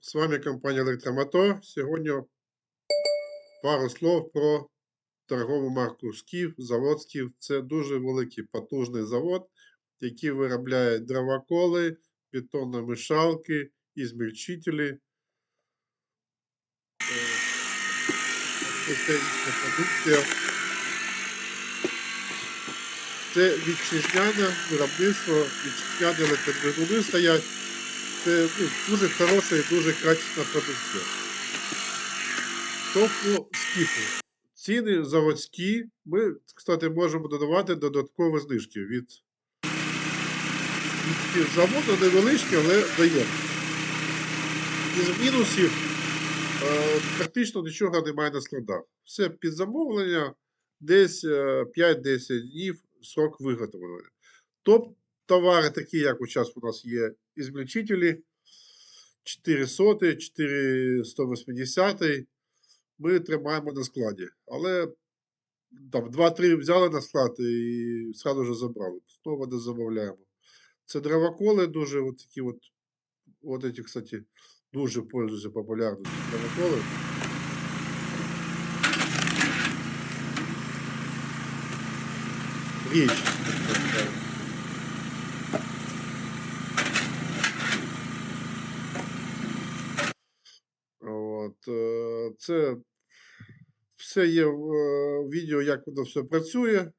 З вами компанія Електромотор. Сьогодні пару слов про торгову марку Скіф, завод Скіф. Це дуже великий потужний завод, який виробляє дровоколи, бетономішалки і змільчителі. Е, продукція. Це вітчизняне виробництво, вітчизняні електродвигуни стоять. Це ну, дуже хороша і дуже качественна продукція. Тобто скіфу. Ціни заводські. Ми, кстати, можемо додавати додаткові знижки від, від заводу невеличкі, але даємо. Із мінусів е, практично нічого немає на складах. Все під замовлення, десь е, 5-10 днів срок виготовлення. Тобто товари такі, як зараз у нас є ізмельчителі, 400, 480, ми тримаємо на складі. Але там 2-3 взяли на склад і сразу же забрали. Знову не замовляємо. Це дровоколи дуже от такі от, от эти, кстати, дуже пользуються популярністю дровоколи. Річ. От, е, це все є в е, відео, як воно все працює.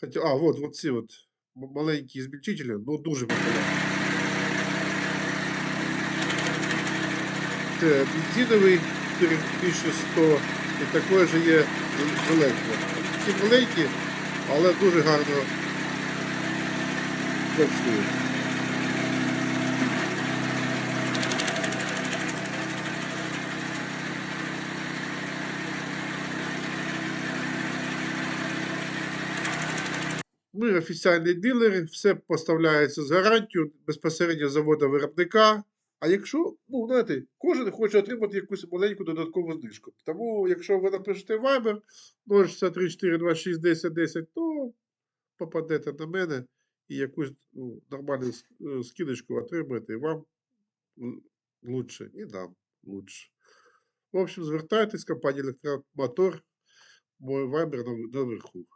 Хоча, а, от, от ці от маленькі змільчителі, ну дуже популярні. Це бензиновий 4100 і також є з- Ці маленькі, але дуже гарно працюють. Ми офіційні дилери, все поставляється з гарантією безпосередньо з заводу виробника. А якщо, ну, знаєте, кожен хоче отримати якусь маленьку додаткову знижку. Тому, якщо ви напишете Viber 063 426 10 10, то попадете на мене і якусь ну, нормальну е, скидочку отримаєте, і вам лучше, і нам лучше. В общем, звертайтесь, компанія Електромотор, мой на- наверху.